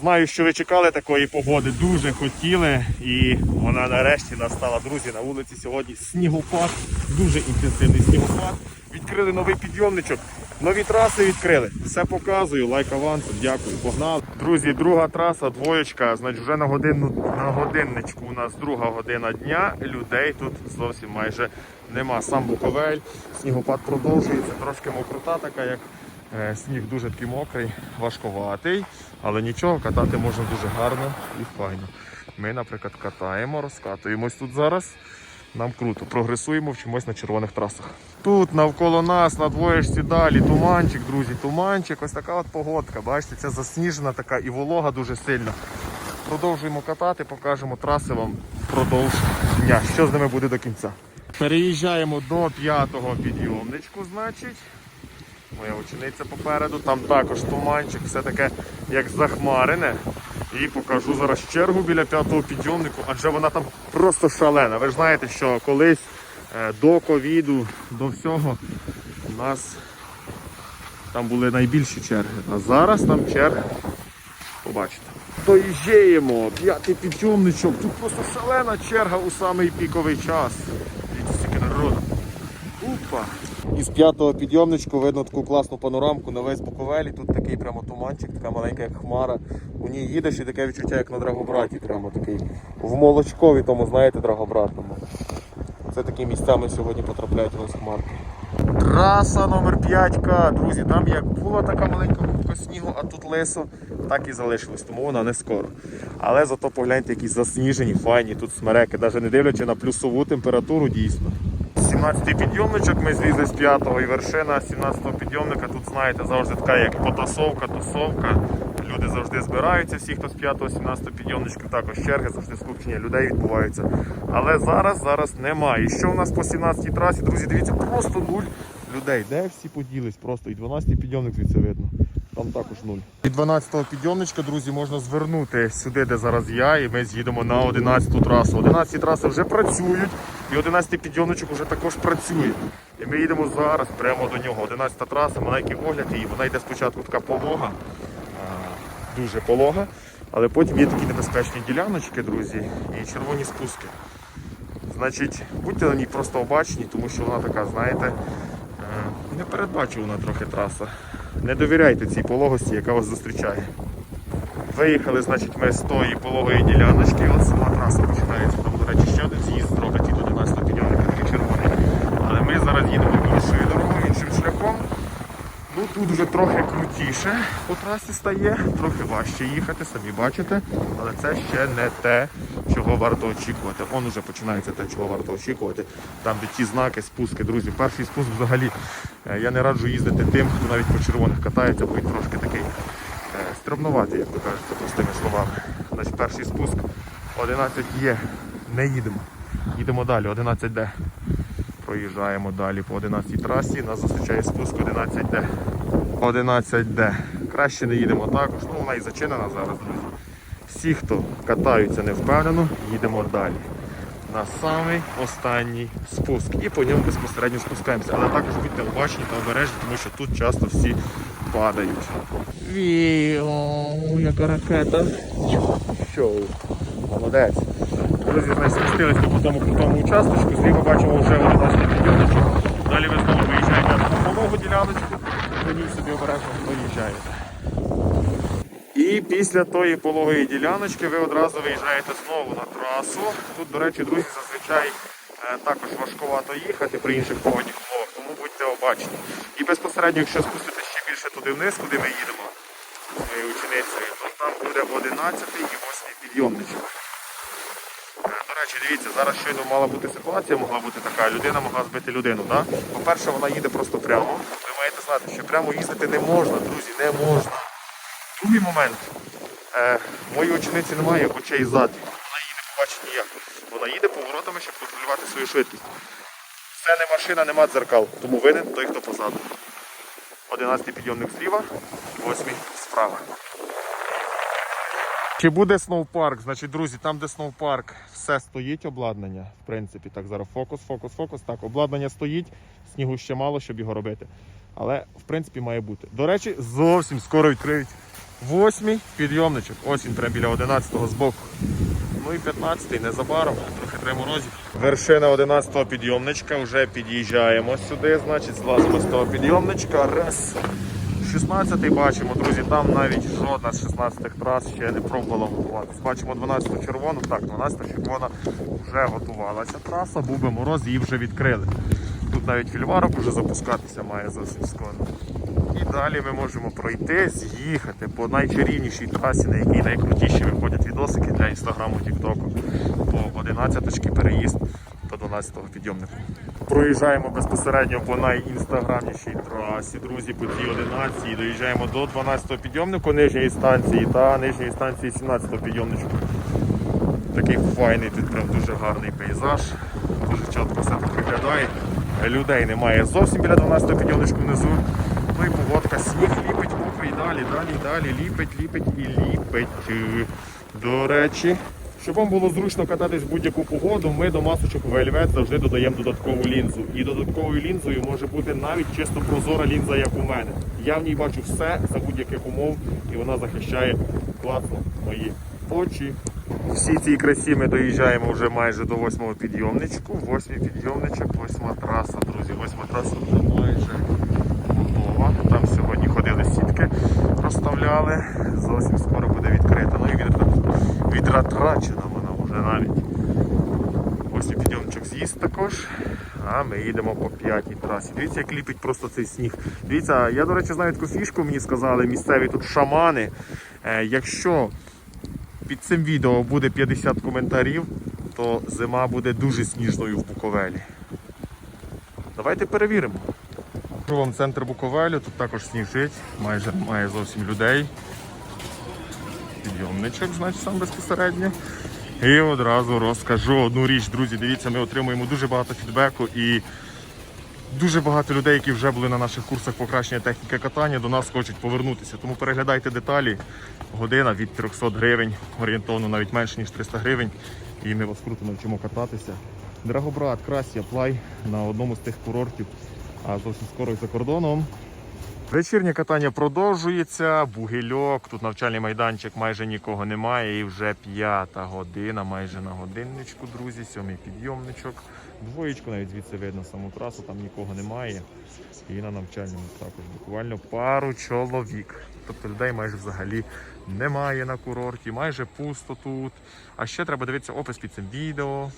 Знаю, що ви чекали такої погоди, дуже хотіли, і вона нарешті настала. Друзі, на вулиці сьогодні снігопад, дуже інтенсивний снігопад. Відкрили новий підйомничок, нові траси відкрили. Все показую, лайк авансом, дякую, погнали. Друзі, друга траса, двоєчка. Значить, вже на годину на годинничку у нас друга година дня. Людей тут зовсім майже нема. Сам Буковель, снігопад продовжується, трошки мокрота така, як Е, Сніг дуже такий мокрий, важковатий, але нічого, катати можна дуже гарно і файно. Ми, наприклад, катаємо, розкатуємось тут зараз. Нам круто, прогресуємо, вчимось на червоних трасах. Тут навколо нас на двоєшці далі туманчик, друзі, туманчик. Ось така от погодка. Бачите, це засніжена така і волога дуже сильно. Продовжуємо катати, покажемо траси вам впродовж дня. Що з ними буде до кінця. Переїжджаємо до п'ятого підйомничку, значить. Моя учениця попереду, там також туманчик, все таке як захмарене. І покажу зараз чергу біля п'ятого підйомнику, адже вона там просто шалена. Ви ж знаєте, що колись е, до ковіду, до всього, у нас там були найбільші черги. А зараз там черг, побачите. Доїжджаємо, п'ятий підйомничок, тут просто шалена черга у самий піковий час. Дивіться, скільки народу. Опа! Із п'ятого підйомничку видно таку класну панорамку на весь Буковелі. Тут такий прямо туманчик, така маленька як хмара. У ній їдеш і таке відчуття, як на драгобраті, прямо такий в молочкові, тому знаєте, драгобратному. Це такі місця ми сьогодні потрапляють у нас хмарки. Траса номер 5К, друзі, там як була така маленька губка снігу, а тут лисо, так і залишилось, тому вона не скоро. Але зато погляньте, які засніжені, файні тут смереки, навіть не дивлячи на плюсову температуру дійсно. 17-й підйомничок, ми злізли з 5-го і вершина 17-го підйомника. Тут знаєте, завжди така як потасовка, тусовка. Люди завжди збираються, всі, хто з 5-го, 17-го підйомничку, також черги, завжди скупчення людей відбуваються. Але зараз, зараз немає. І що у нас по 17-й трасі, друзі, дивіться, просто нуль людей. Де всі поділись? Просто і 12-й підйомник звідси видно. Там також нуль. Від 12-го підйомничка, друзі, можна звернути сюди, де зараз я, і ми з'їдемо на 11-ту трасу. 11-ті траси вже працюють, і 11-й підйомничок вже також працює. І ми їдемо зараз прямо до нього. 11-та траса, маленький огляд її. Вона йде спочатку така полога, дуже полога, але потім є такі небезпечні діляночки, друзі, і червоні спуски. Значить, будьте на ній просто обачні, тому що вона така, знаєте, е, непередбачувана трохи траса. Не довіряйте цій пологості, яка вас зустрічає. Виїхали, значить, ми з тої пологої діляночки, от сама траса починається. Там, до речі, ще один з'їзд зроблять і до 11 підйомника, такий червоний. Але ми зараз їдемо іншою дорогою, іншим шляхом. Ну тут вже трохи крутіше по трасі стає, трохи важче їхати, самі бачите, але це ще не те, чого варто очікувати. Он уже починається те, чого варто очікувати. Там, де ті знаки, спуски, друзі. Перший спуск взагалі е, я не раджу їздити тим, хто навіть по червоних катається, бо він трошки такий е, стрибнуватий, як ви кажете, простими словами. Значить, перший спуск 11 є, не їдемо. Їдемо далі, 11D. Проїжджаємо далі по 11 трасі, нас зустрічає спуск 11D. 11D. Краще не їдемо також, ну вона і зачинена зараз, друзі. Всі, хто катаються невпевнено, їдемо далі. На самий останній спуск. І по ньому безпосередньо спускаємося. Але також будьте обачні та обережні, тому що тут часто всі падають. Віо, яка ракета. Що? Молодець. Ми спустилися по тому крутому участочку. Зліва бачимо вже 11 підйомничок. Далі ви знову виїжджаєте на пологу діляночку, по ній собі обережно доїжджаєте. І після тої пологої діляночки ви одразу виїжджаєте знову на трасу. Тут, до речі, друзі, зазвичай е, також важкувато їхати при інших погодних умовах, тому будьте обачні. І безпосередньо, якщо спуститися ще більше туди вниз, куди ми їдемо, з моєю ученицею, то там буде 11 і 8 підйомничок. Дивіться, зараз щойно мала бути ситуація, могла бути така, людина могла збити людину. Да? По-перше, вона їде просто прямо. Ви маєте знати, що прямо їздити не можна, друзі, не можна. Другий момент. Е, моїй учениці немає очей ззаду. Вона її не побачить ніяк. Вона їде поворотами, щоб контролювати свою швидкість. Це не машина, нема дзеркал, тому винен той, хто позаду. 11 підйомник зліва, 8 справа. Чи буде сноупарк? Значить, друзі, там, де сноупарк, все стоїть обладнання. В принципі, так зараз фокус, фокус, фокус. Так, обладнання стоїть, снігу ще мало, щоб його робити. Але в принципі має бути. До речі, зовсім скоро відкриють Восьмий підйомничок. Ось він прямо біля 11-го збоку. Ну і 15-й незабаром, трохи три морозів. Вершина 11-го підйомничка, вже під'їжджаємо сюди, значить, злазимо з того підйомничка. Раз. 16-й бачимо, друзі, там навіть жодна з 16-х трас ще не пробувала готуватися. Бачимо 12-ту червону, так, 12-та червона вже готувалася траса, був би мороз, її вже відкрили. Тут навіть фільварок вже запускатися має зовсім скоро. І далі ми можемо пройти, з'їхати по найчарівнішій трасі, на якій найкрутіші виходять відосики для інстаграму, тіктоку. По 11 переїзд до 12-го підйомнику. Проїжджаємо безпосередньо по найінстаграмнішій трасі, друзі, по цій 11 і доїжджаємо до 12-го підйомнику нижньої станції та нижньої станції 17-го підйомничку. Такий файний тут прям дуже гарний пейзаж. Дуже чітко все тут виглядає. Людей немає зовсім біля 12-го підйомничку внизу. Ну і погодка, сніг ліпить мокрий, далі, далі, далі, ліпить, ліпить і ліпить. До речі, щоб вам було зручно кататись в будь-яку погоду, ми до масочок Velvet завжди додаємо додаткову лінзу. І додатковою лінзою може бути навіть чисто прозора лінза, як у мене. Я в ній бачу все за будь-яких умов, і вона захищає класно мої очі. Всі цій красі ми доїжджаємо вже майже до восьмого підйомничку. Восьмий підйомничок, восьма траса, друзі. Восьма траса вже майже готова. Там сьогодні ходили сітки, розставляли. Зовсім скоро буде відкрита. Ну і відратрачена вона вже навіть. Восьмий підйомничок з'їзд також. А ми їдемо по п'ятій трасі. Дивіться, як ліпить просто цей сніг. Дивіться, я, до речі, знаю таку фішку, мені сказали місцеві тут шамани. Е, якщо під цим відео буде 50 коментарів, то зима буде дуже сніжною в Буковелі. Давайте перевіримо. Вам центр Буковелю, тут також сніжить, майже немає зовсім людей. Підйомничок, значить, сам безпосередньо. І одразу розкажу одну річ, друзі. Дивіться, ми отримуємо дуже багато фідбеку і дуже багато людей, які вже були на наших курсах покращення техніки катання, до нас хочуть повернутися. Тому переглядайте деталі. Година від 300 гривень, орієнтовно навіть менше, ніж 300 гривень. І ми вас круто навчимо кататися. Драгобрат, Красія, Плай на одному з тих курортів, а зовсім скоро і за кордоном. Вечірнє катання продовжується, бугельок, тут навчальний майданчик майже нікого немає. І вже п'ята година, майже на годинничку, друзі, сьомий підйомничок. Двоєчку навіть звідси видно саму трасу, там нікого немає. І на навчальному також буквально пару чоловік. Тобто людей майже взагалі немає на курорті, майже пусто тут. А ще треба дивитися опис під цим відео.